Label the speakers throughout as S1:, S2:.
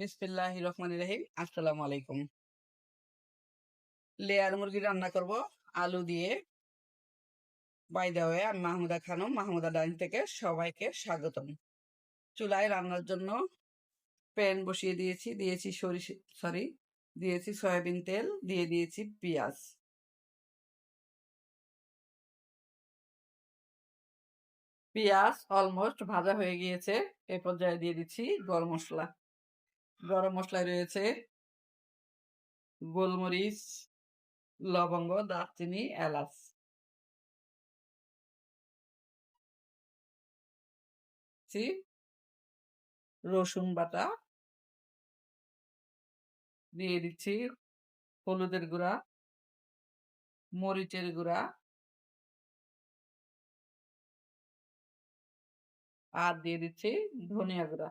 S1: বিসমিল্লাহ রহমান রাহিম। আসসালামু আলাইকুম। লেয়ার মুরগি রান্না করব, আলু দিয়ে। বাই দা ওয়ে, আমি মাহমুদা খানম, মাহমুদা ডাইন থেকে সবাইকে স্বাগতম। চুলায় রান্নার জন্য প্যান বসিয়ে দিয়েছি দিয়েছি সরিষ, সরি, দিয়েছি সয়াবিন তেল, দিয়ে দিয়েছি পেঁয়াজ। পেঁয়াজ অলমোস্ট ভাজা হয়ে গিয়েছে, এ পর্যায়ে দিয়ে দিচ্ছি গরম মশলা। গরম মশলায় রয়েছে গোলমরিচ, লবঙ্গ, দারচিনি, এলাচ। রসুন বাটা। দিয়ে দিচ্ছি হলুদের গুঁড়া, মরিচের গুঁড়া। আর দিয়ে দিচ্ছি ধনিয়া গুঁড়া।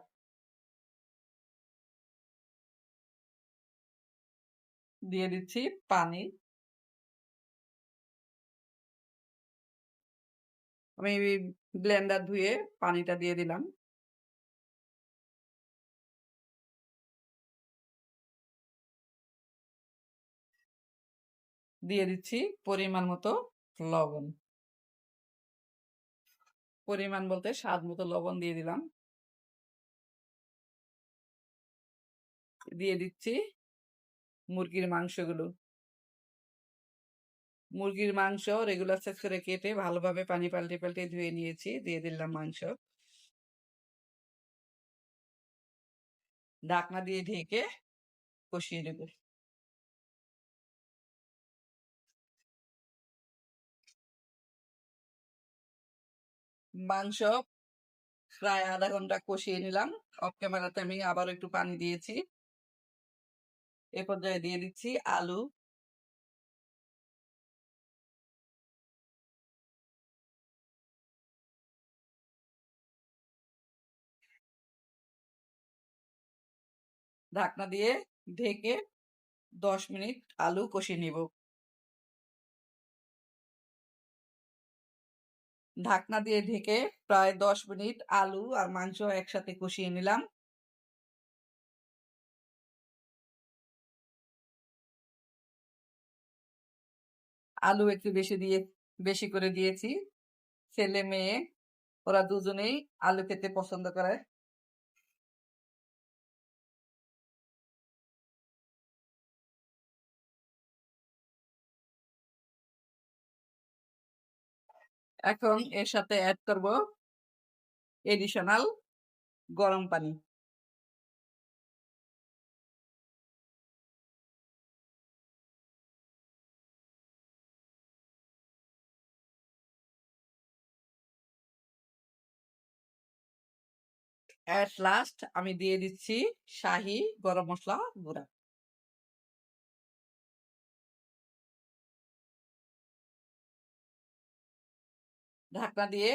S1: দিয়ে দিচ্ছি পানি। আমি ব্লেন্ডার ধুয়ে পানিটা দিয়ে দিলাম। দিয়ে দিচ্ছি পরিমাণ মতো লবণ। পরিমাণ বলতে স্বাদ মতো লবণ দিয়ে দিলাম। দিয়ে দিচ্ছি মুরগির মাংসগুলো। মুরগির মাংস রেগুলার সাইজ করে কেটে ভালোভাবে পানি পাল্টে পাল্টে ধুয়ে নিয়েছি, দিয়ে দিলাম মাংস। ঢাকনা দিয়ে ঢেকে কষিয়ে নেব। মাংস প্রায় আধা ঘণ্টা কষিয়ে নিলাম। অফ ক্যামেরাতে আমি আবার একটু পানি দিয়েছি। এ পর্যায়ে দিয়ে দিচ্ছি আলু। ঢাকনা দিয়ে ঢেকে দশ মিনিট আলু কষিয়ে নিব। ঢাকনা দিয়ে ঢেকে প্রায় দশ মিনিট আলু আর মাংস একসাথে কষিয়ে নিলাম। আলু একটু বেশি দিয়ে, বেশি করে দিয়েছি। ছেলে মেয়ে, ওরা দুজনেই আলু খেতে পছন্দ করে। এখন এর সাথে অ্যাড করব এডিশনাল গরম পানি। অ্যাট লাস্ট আমি দিয়ে দিচ্ছি শাহি, গরম মশলা, গুঁড়া। ঢাকনা দিয়ে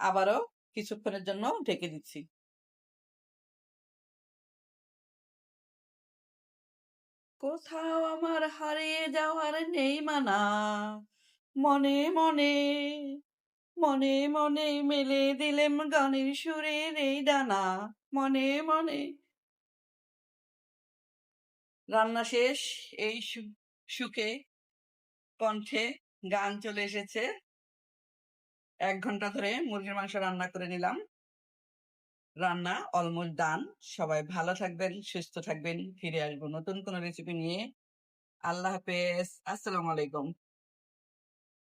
S1: আবারও কিছুক্ষণের জন্য ঢেকে দিচ্ছি। কোথাও আমার হারিয়ে যাওয়ার নেই মানা, মনে মনে মনে মনে মেলে দিলেম গানের সুরের এই ডানা। মনে মনে রান্না শেষ, এই সুখে কণ্ঠে গান চলে এসেছে। এক ঘণ্টা ধরে মুরগির মাংস রান্না করে নিলাম। রান্না অলমোস্ট ডান। সবাই ভালো থাকবেন, সুস্থ থাকবেন, ফিরে আসব নতুন কোনো রেসিপি নিয়ে। আল্লাহ হাফেজ। আসসালামু আলাইকুম।